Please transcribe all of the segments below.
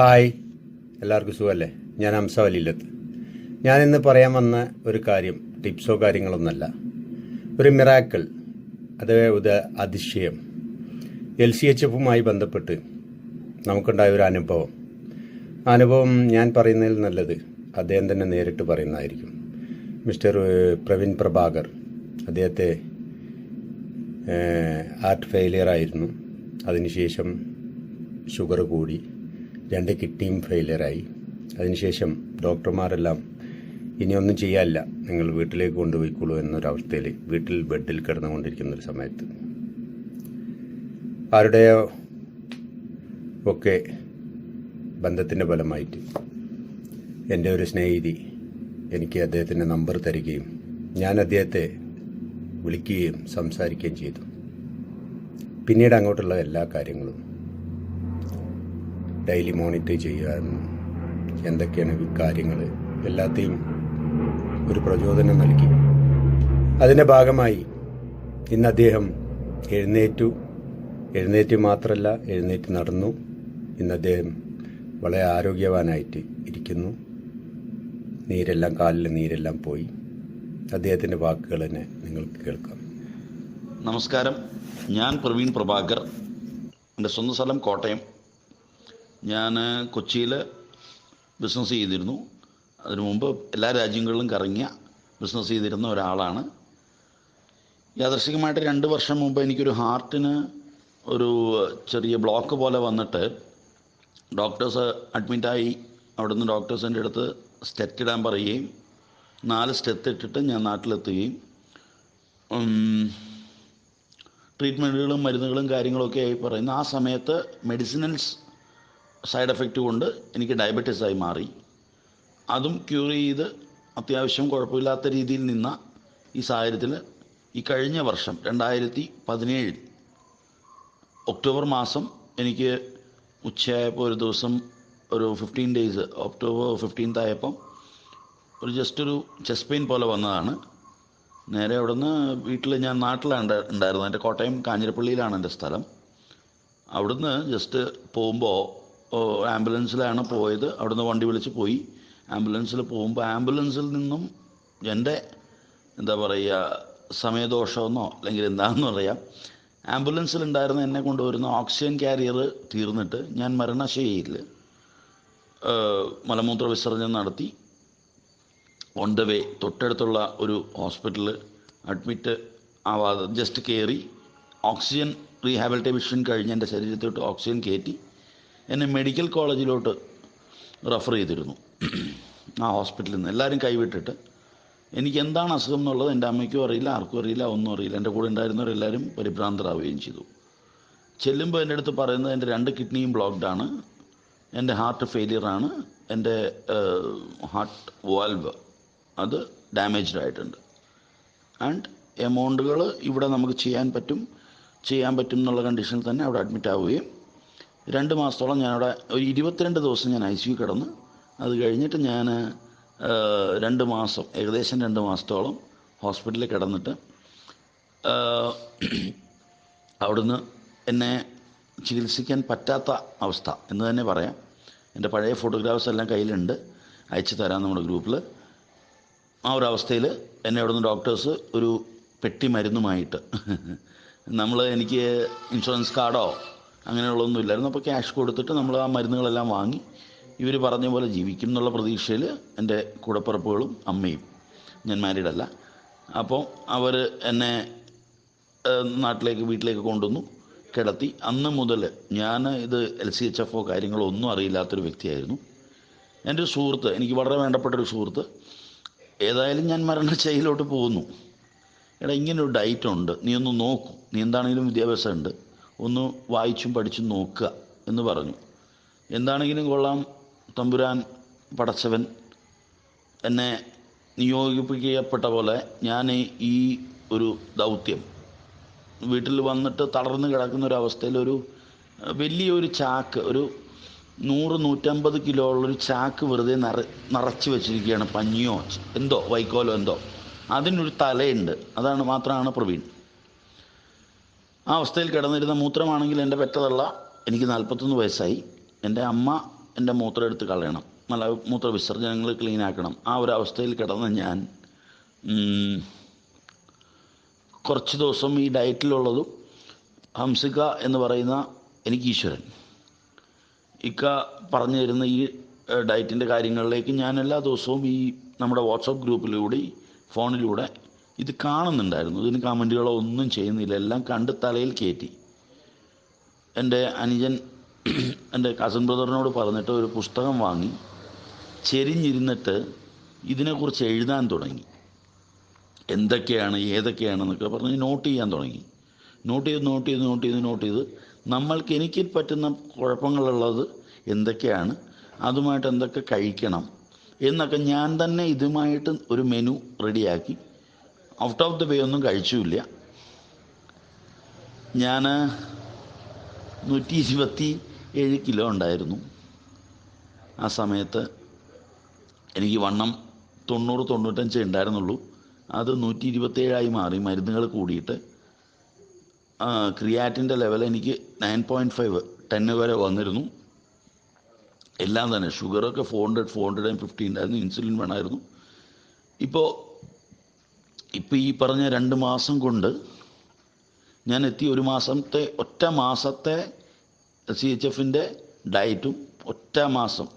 Hi. എല്ലാവർക്കും സുഖമല്ലേ? ഞാൻ അംസവലില്ലത്ത് ഞാൻ ഇന്ന് പറയാൻ വന്ന ഒരു കാര്യം ടിപ്സോ കാര്യങ്ങളൊന്നല്ല ഒരു മിറാക്കിൾ അത് ഒരു അതിശയം. എൽ സി എച്ച് എഫുമായി ബന്ധപ്പെട്ട് നമുക്കുണ്ടായ ഒരു അനുഭവം. അനുഭവം ഞാൻ പറയുന്നതിൽ നല്ലത് അദ്ദേഹം തന്നെ നേരിട്ട് പറയുന്നതായിരിക്കും. മിസ്റ്റർ പ്രവീൺ പ്രഭാകർ അദ്ദേഹത്തെ ഹാർട്ട് ഫെയിലിയർ ആയിരുന്നു അതിനുശേഷം ഷുഗർ കൂടി. രണ്ട് കിഡ്നിയും ഫെയിലിയറായി അതിനുശേഷം ഡോക്ടർമാരെല്ലാം ഇനിയൊന്നും ചെയ്യാനില്ല. നിങ്ങൾ വീട്ടിലേക്ക് കൊണ്ടുപോയിക്കോളൂ എന്നൊരവസ്ഥയിൽ വീട്ടിൽ ബെഡിൽ കിടന്നുകൊണ്ടിരിക്കുന്ന ഒരു സമയത്ത്. ആരുടെയോ ഒക്കെ ബന്ധത്തിന്റെ ഫലമായിട്ട് എന്റെ ഒരു സ്നേഹിതി എനിക്ക് അദ്ദേഹത്തിന്റെ നമ്പർ തരികയും ഞാൻ അദ്ദേഹത്തെ വിളിക്കുകയും സംസാരിക്കുകയും ചെയ്തു. പിന്നീട് അങ്ങോട്ടുള്ള എല്ലാ കാര്യങ്ങളും ഡെയിലി മോണിറ്റർ ചെയ്യാനും എന്തൊക്കെയാണ് കാര്യങ്ങൾ എല്ലാത്തെയും ഒരു പ്രചോദനം നൽകി. അതിന്റെ ഭാഗമായി ഇന്ന് അദ്ദേഹം എഴുന്നേറ്റു. എഴുന്നേറ്റ് മാത്രമല്ല എഴുന്നേറ്റ് നടന്നു. ഇന്ന് അദ്ദേഹം വളരെ ആരോഗ്യവാനായിട്ട് ഇരിക്കുന്നു. നീരെല്ലാം കാലിൽ നീരെല്ലാം പോയി. അദ്ദേഹത്തിന്റെ വാക്കുകൾ തന്നെ നിങ്ങൾക്ക് കേൾക്കാം. നമസ്കാരം. ഞാൻ പ്രവീൺ പ്രഭാകർ. എന്റെ സ്വന്തം സ്ഥലം കോട്ടയം. ഞാൻ കൊച്ചിയിൽ ബിസിനസ് ചെയ്തിരുന്നു. അതിനു മുമ്പ് എല്ലാ രാജ്യങ്ങളിലും കറങ്ങിയ ബിസിനസ് ചെയ്തിരുന്ന ഒരാളാണ്. യാദർശികമായിട്ട് രണ്ട് വർഷം മുമ്പ് എനിക്കൊരു ഹാർട്ടിന് ഒരു ചെറിയ ബ്ലോക്ക് പോലെ വന്നിട്ട് ഡോക്ടേഴ്സ് അഡ്മിറ്റായി അവിടുന്ന് ഡോക്ടേഴ്സിന്റെ അടുത്ത് സ്റ്റെറ്റ് ഇടാൻ പറയുകയും നാല് സ്റ്റെത്ത് ഇട്ടിട്ട് ഞാൻ നാട്ടിലെത്തുകയും ട്രീറ്റ്മെന്റുകളും മരുന്നുകളും കാര്യങ്ങളൊക്കെ ആയി പറയുന്നു. ആ സമയത്ത് മെഡിസിനൽസ് സൈഡ് എഫക്റ്റ് കൊണ്ട് എനിക്ക് ഡയബറ്റീസ് ആയി മാറി. അതും ക്യൂർ ചെയ്ത് അത്യാവശ്യം കുഴപ്പമില്ലാത്ത രീതിയിൽ നിന്ന ഈ സാഹചര്യത്തിൽ ഈ കഴിഞ്ഞ വർഷം രണ്ടായിരത്തി പതിനേഴിൽ ഒക്ടോബർ മാസം എനിക്ക് ഉച്ചയായപ്പോൾ ഒരു ദിവസം ഒരു ഫിഫ്റ്റീൻ ഡേയ്സ് ഒക്ടോബർ ഫിഫ്റ്റീൻത്ത് ആയപ്പം ഒരു ജസ്റ്റ് ഒരു ചെസ്റ്റ് പെയിൻ പോലെ വന്നതാണ്. നേരെ അവിടുന്ന് വീട്ടിൽ ഞാൻ നാട്ടിലാണ് ഉണ്ടായിരുന്നത്. എന്റെ കോട്ടയം കാഞ്ഞിരപ്പള്ളിയിലാണ് എന്റെ സ്ഥലം. അവിടുന്ന് ജസ്റ്റ് പോകുമ്പോൾ ആംബുലൻസിലാണ് പോയത്. അവിടുന്ന് വണ്ടി വിളിച്ച് പോയി. ആംബുലൻസിൽ പോകുമ്പോൾ ആംബുലൻസിൽ നിന്നും എന്റെ എന്താ പറയുക സമയദോഷമെന്നോ അല്ലെങ്കിൽ എന്താണെന്ന് പറയാം ആംബുലൻസിൽ ഉണ്ടായിരുന്ന എന്നെ കൊണ്ടുവരുന്ന ഓക്സിജൻ കാരിയർ തീർന്നിട്ട് ഞാൻ മരണശൈലിയിൽ മലമൂത്ര വിസർജനം നടത്തി. ഓൺ ദ വേ തൊട്ടടുത്തുള്ള ഒരു ഹോസ്പിറ്റലിൽ അഡ്മിറ്റ് ആവാതെ ജസ്റ്റ് കയറി. ഓക്സിജൻ റീഹാബിലിറ്റേഷൻ കഴിഞ്ഞ് എന്റെ ശരീരത്തോട്ട് ഓക്സിജൻ കയറ്റി. എന്നെ മെഡിക്കൽ കോളേജിലോട്ട് റെഫർ ചെയ്തിരുന്നു. ആ ഹോസ്പിറ്റലിൽ നിന്ന് എല്ലാവരും കൈവിട്ടിട്ട് എനിക്ക് എന്താണ് അസുഖം എന്നുള്ളത് എന്റെ അമ്മയ്ക്കും അറിയില്ല ആർക്കും അറിയില്ല ഒന്നും അറിയില്ല. എന്റെ കൂടെ ഉണ്ടായിരുന്നവരെല്ലാവരും പരിഭ്രാന്തരാവുകയും ചെയ്തു. ചെല്ലുമ്പോൾ എന്റെ അടുത്ത് പറയുന്നത് എന്റെ രണ്ട് കിഡ്നിയും ബ്ലോക്ക്ഡാണ് എന്റെ ഹാർട്ട് ഫെയിലിയറാണ് എന്റെ ഹാർട്ട് വാൽവ് അത് ഡാമേജ്ഡ് ആയിട്ടുണ്ട്. ആൻഡ് എമൗണ്ടുകൾ ഇവിടെ നമുക്ക് ചെയ്യാൻ പറ്റും. ചെയ്യാൻ പറ്റും എന്നുള്ള കണ്ടീഷനിൽ തന്നെ അവിടെ അഡ്മിറ്റ് ആവുകയും രണ്ട് മാസത്തോളം ഞാനവിടെ ഒരു ഇരുപത്തിരണ്ട് ദിവസം ഞാൻ ഐ സി കിടന്ന് അത് കഴിഞ്ഞിട്ട് ഞാൻ രണ്ട് മാസം ഏകദേശം രണ്ട് മാസത്തോളം ഹോസ്പിറ്റലിൽ കിടന്നിട്ട് അവിടുന്ന് എന്നെ ചികിത്സിക്കാൻ പറ്റാത്ത അവസ്ഥ എന്ന് തന്നെ പറയാം. എന്റെ പഴയ ഫോട്ടോഗ്രാഫ്സ് എല്ലാം കയ്യിലുണ്ട് അയച്ചു തരാം നമ്മുടെ ഗ്രൂപ്പിൽ. ആ ഒരു അവസ്ഥയിൽ എന്നെ അവിടുന്ന് ഡോക്ടേഴ്സ് ഒരു പെട്ടി മരുന്നുമായിട്ട്. നമ്മൾ എനിക്ക് ഇൻഷുറൻസ് കാർഡോ അങ്ങനെയുള്ളതൊന്നും ഇല്ലായിരുന്നു. അപ്പോൾ ക്യാഷ് കൊടുത്തിട്ട് നമ്മൾ ആ മരുന്നുകളെല്ലാം വാങ്ങി ഇവർ പറഞ്ഞ പോലെ ജീവിക്കും എന്നുള്ള പ്രതീക്ഷയിൽ എന്റെ കൂടപ്പിറപ്പുകളും അമ്മയും ഞാൻ മാരീഡ് അല്ല. അപ്പോൾ അവർ എന്നെ നാട്ടിലേക്ക് വീട്ടിലേക്ക് കൊണ്ടുവന്നു കിടത്തി. അന്ന് മുതൽ ഞാൻ ഇത് എൽ സി എച്ച് എഫോ കാര്യങ്ങളോ ഒന്നും അറിയില്ലാത്തൊരു വ്യക്തിയായിരുന്നു. എന്റെ ഒരു സുഹൃത്ത് എനിക്ക് വളരെ വേണ്ടപ്പെട്ട ഒരു സുഹൃത്ത് ഏതായാലും ഞാൻ മരണശൈലിയിലോട്ട് പോകുന്നു. എടാ ഇങ്ങനൊരു ഒരു ഡയറ്റ് ഉണ്ട്. നീ ഒന്ന് നോക്കൂ. നീ എന്താണെങ്കിലും വിദ്യാഭ്യാസം ഉണ്ട് ഒന്ന് വായിച്ചും പഠിച്ചും നോക്കുക എന്ന് പറഞ്ഞു. എന്താണെങ്കിലും കൊള്ളാം തമ്പുരാൻ പടച്ചവൻ എന്നെ നിയോഗിപ്പിക്കപ്പെട്ട പോലെ ഞാൻ ഈ ഒരു ദൗത്യം. വീട്ടിൽ വന്നിട്ട് തളർന്ന് കിടക്കുന്ന ഒരു അവസ്ഥയിൽ ഒരു വലിയൊരു ചാക്ക് ഒരു നൂറ് നൂറ്റമ്പത് കിലോ ഉള്ളൊരു ചാക്ക് വെറുതെ നിറ നിറച്ച് വെച്ചിരിക്കുകയാണ് പഞ്ഞിയോ എന്തോ വൈക്കോലോ എന്തോ. അതിനൊരു തലയുണ്ട്. അതാണ് മാത്രമാണ് പ്രവീൺ. ആ അവസ്ഥയിൽ കിടന്നിരുന്ന മൂത്രമാണെങ്കിൽ എന്റെ പെറ്റതള്ള എനിക്ക് നാൽപ്പത്തൊന്ന് വയസ്സായി. എന്റെ അമ്മ എന്റെ മൂത്രം എടുത്ത് കളയണം. നല്ല മൂത്ര വിസർജനങ്ങൾ ക്ലീൻ ആക്കണം. ആ ഒരു അവസ്ഥയിൽ കിടന്ന ഞാൻ കുറച്ച് ദിവസം ഈ ഡയറ്റിലുള്ളതും ഹംസിക എന്ന് പറയുന്ന എനിക്ക് ഈശ്വരൻ. ഇക്ക പറഞ്ഞു തരുന്ന ഈ ഡയറ്റിന്റെ കാര്യങ്ങളിലേക്ക് ഞാൻ എല്ലാ ദിവസവും ഈ നമ്മുടെ വാട്സപ്പ് ഗ്രൂപ്പിലൂടെ ഫോണിലൂടെ ഇത് കാണുന്നുണ്ടായിരുന്നു. ഇതിന് കമന്റുകളോ ഒന്നും ചെയ്യുന്നില്ല. എല്ലാം കണ്ട് തലയിൽ കയറ്റി എന്റെ അനുജൻ എന്റെ കസിൻ ബ്രദറിനോട് പറഞ്ഞിട്ട് ഒരു പുസ്തകം വാങ്ങി. ചെരിഞ്ഞിരുന്നിട്ട് ഇതിനെക്കുറിച്ച് എഴുതാൻ തുടങ്ങി. എന്തൊക്കെയാണ് ഏതൊക്കെയാണെന്നൊക്കെ പറഞ്ഞ് നോട്ട് ചെയ്യാൻ തുടങ്ങി. നോട്ട് ചെയ്ത് നോട്ട് ചെയ്ത് നോട്ട് ചെയ്ത് നോട്ട് ചെയ്ത് നമ്മൾക്ക് എനിക്ക് പറ്റുന്ന കുഴപ്പങ്ങളുള്ളത് എന്തൊക്കെയാണ് അതുമായിട്ട് എന്തൊക്കെ കഴിക്കണം എന്നൊക്കെ ഞാൻ തന്നെ ഇതുമായിട്ട് ഒരു മെനു റെഡിയാക്കി ഔട്ട് ഓഫ് ദ വേ ഒന്നും കഴിച്ചുമില്ല ഞാൻ നൂറ്റി ഇരുപത്തി ഏഴ് കിലോ ഉണ്ടായിരുന്നു. ആ സമയത്ത് എനിക്ക് വണ്ണം തൊണ്ണൂറ് തൊണ്ണൂറ്റഞ്ച് ഉണ്ടായിരുന്നുള്ളൂ. അത് നൂറ്റി ഇരുപത്തേഴായി മാറി. മരുന്നുകൾ കൂടിയിട്ട് ക്രിയാറ്റിന്റെ ലെവൽ എനിക്ക് നയൻ പോയിന്റ് ഫൈവ് ടെന്ന് വരെ വന്നിരുന്നു. എല്ലാം തന്നെ ഷുഗറൊക്കെ four hundred four hundred and fifty ഉണ്ടായിരുന്നു ഇൻസുലിൻ വേണമായിരുന്നു. ഇപ്പോൾ ഇപ്പോൾ ഈ പറഞ്ഞ രണ്ട് മാസം കൊണ്ട് ഞാൻ എത്തി ഒരു മാസത്തെ ഒറ്റ മാസത്തെ സി എച്ച് എഫിന്റെ ഡയറ്റും ഒറ്റ മാസം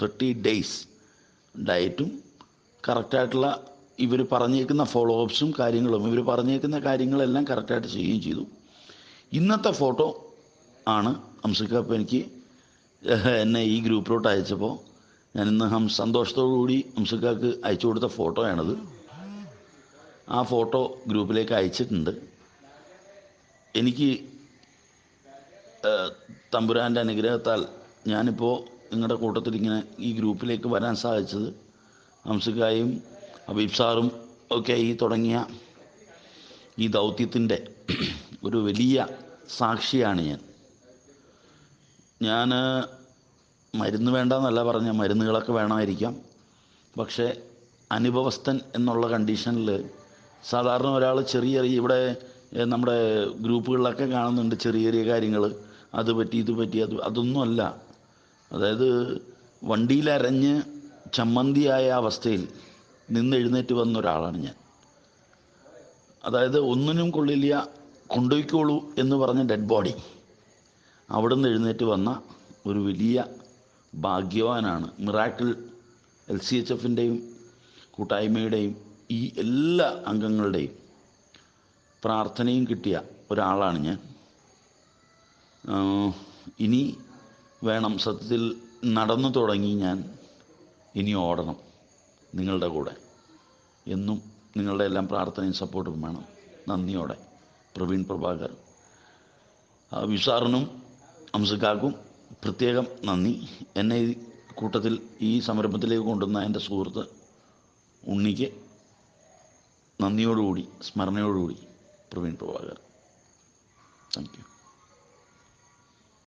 തേർട്ടി ഡേയ്സ് ഡയറ്റും കറക്റ്റായിട്ടുള്ള ഇവർ പറഞ്ഞേക്കുന്ന ഫോളോ അപ്സും കാര്യങ്ങളും ഇവർ പറഞ്ഞേക്കുന്ന കാര്യങ്ങളെല്ലാം കറക്റ്റായിട്ട് ചെയ്യുകയും ചെയ്തു. ഇന്നത്തെ ഫോട്ടോ ആണ് ഹംസക്കപ്പ് എനിക്ക് എന്നെ ഈ ഗ്രൂപ്പിലോട്ട് അയച്ചപ്പോൾ ഞാനിന്ന് ഹം സന്തോഷത്തോടു കൂടി ഹംസക്കാക്ക് അയച്ചു കൊടുത്ത ഫോട്ടോയാണത് ആ ഫോട്ടോ ഗ്രൂപ്പിലേക്ക് അയച്ചിട്ടുണ്ട്. എനിക്ക് തമ്പുരാന്റെ അനുഗ്രഹത്താൽ ഞാനിപ്പോൾ നിങ്ങളുടെ കൂട്ടത്തിൽ ഇങ്ങനെ ഈ ഗ്രൂപ്പിലേക്ക് വരാൻ സാധിച്ചത് ഹംസിക്കായും അബീബ് സാറും ഒക്കെ ഈ തുടങ്ങിയ ഈ ദൗത്യത്തിന്റെ ഒരു വലിയ സാക്ഷിയാണ് ഞാൻ. ഞാൻ മരുന്ന് വേണ്ടെന്നല്ല പറഞ്ഞ മരുന്നുകളൊക്കെ വേണമായിരിക്കാം. പക്ഷേ അനുഭവസ്ഥൻ എന്നുള്ള കണ്ടീഷനിൽ സാധാരണ ഒരാൾ ചെറിയ ചെറിയ ഇവിടെ നമ്മുടെ ഗ്രൂപ്പുകളിലൊക്കെ കാണുന്നുണ്ട് ചെറിയ ചെറിയ കാര്യങ്ങൾ അത് പറ്റി ഇത് പറ്റി അത് അതൊന്നുമല്ല അതായത് വണ്ടിയിലരഞ്ഞ് ചമ്മന്തിയായ അവസ്ഥയിൽ നിന്ന് എഴുന്നേറ്റ് വന്ന ഒരാളാണ് ഞാൻ. അതായത് ഒന്നിനും കൊള്ളില്ല കൊണ്ടുപോയിക്കോളൂ എന്ന് പറഞ്ഞ ഡെഡ് ബോഡി അവിടെ നിന്ന് എഴുന്നേറ്റ് വന്ന ഒരു വലിയ ഭാഗ്യവാനാണ്. മിറാക്കിൾ എൽ സി എച്ച് എഫിന്റെയും കൂട്ടായ്മയുടെയും ഈ എല്ലാ അംഗങ്ങളുടെയും പ്രാർത്ഥനയും കിട്ടിയ ഒരാളാണ് ഞാൻ. ഇനി വേണം സത്യത്തിൽ നടന്നു തുടങ്ങി ഞാൻ ഇനി ഓടണം നിങ്ങളുടെ കൂടെ. എന്നും നിങ്ങളുടെ എല്ലാം പ്രാർത്ഥനയും സപ്പോർട്ടും വേണം. നന്ദിയോടെ പ്രവീൺ പ്രഭാകർ. വിസാറിനും അംസക്കാക്കും പ്രത്യേകം നന്ദി. എന്നെ കൂട്ടത്തിൽ ഈ സംരംഭത്തിലേക്ക് കൊണ്ടുവന്ന എന്റെ സുഹൃത്ത് ഉണ്ണിക്ക് നന്ദിയോടുകൂടി സ്മരണയോടുകൂടി പ്രവീൺ പ്രഭാകർ. Thank you